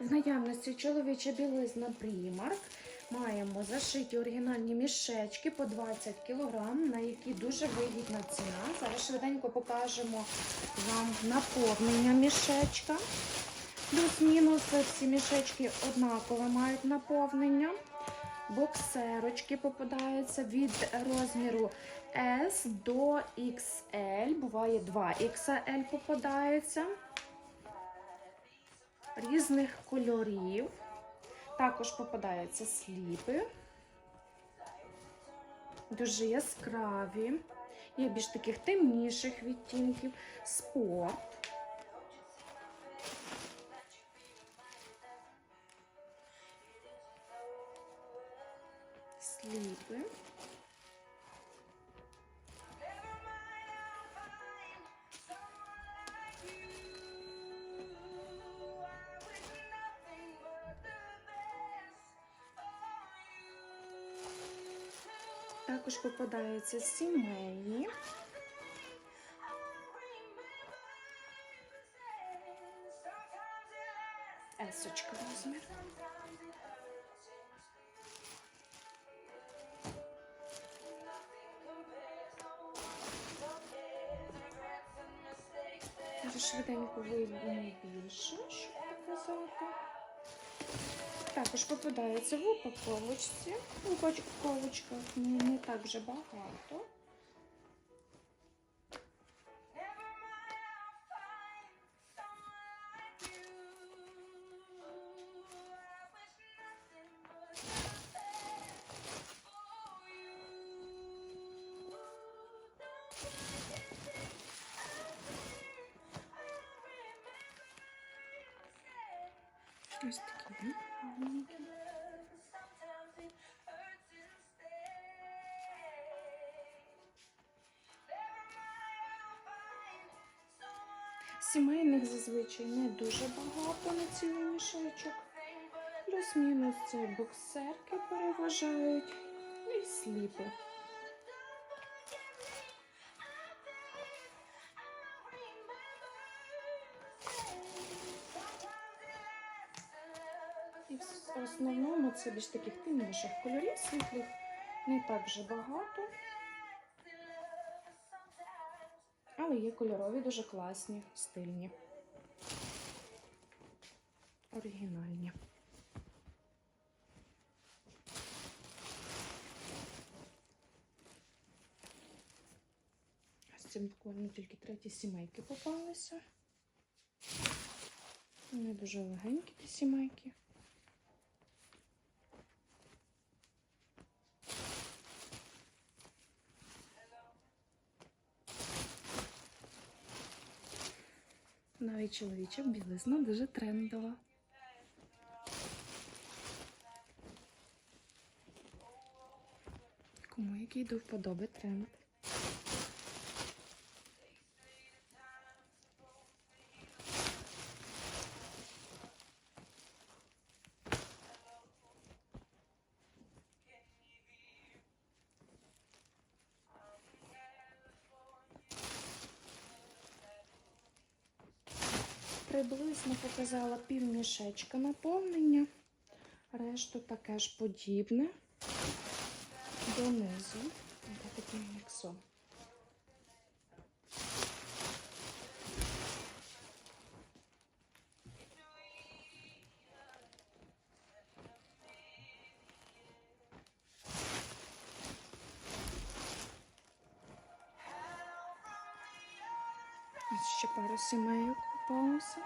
В наявності чоловіча білизна Primark. Маємо зашиті оригінальні мішечки по 20 кг, на які дуже вигідна ціна. Зараз швиденько покажемо вам наповнення мішечка. Плюс-мінус всі мішечки однакове мають наповнення. Боксерочки попадаються від розміру S до XL. Буває 2 XL попадається. Різних кольорів. Також попадаються сліпи. Дуже яскраві. Є більш таких темніших відтінків. Спорт. Сліпи. Також попадаються сімейні. Есочка розмір. Зараз швиденько вийдемо більше. Також попадається в упаковочці. Не, не так вже багато. Ось такі. гарненькі. Сімейних зазвичай не дуже багато на цілий мішечок. Плюс-мінус це боксерки переважають і сліпи. І в основному це більш таких темніших кольорів світлих, не так вже багато. Але є кольорові, дуже класні, стильні. Оригінальні. З цим буквально тільки треті сімейки попалися. Вони дуже легенькі ті сімейки. Навіть чоловіча білизна дуже трендова. Кому який до вподоби тренд. Приблизно показала півмішечка наповнення. Решту таке ж подібне донизу. Ось таким міксом. Ще пару сімейок попалося.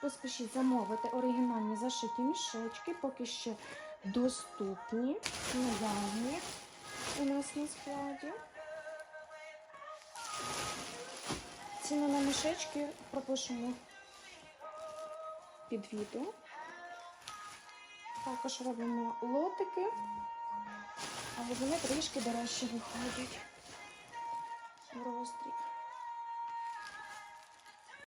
Поспішіть замовити оригінальні зашиті мішечки, поки ще доступні, наявні у нас на складі. Ціну на мішечки пропишемо під відео. Також робимо лотики, але вони трішки дорожче виходять в роздріб.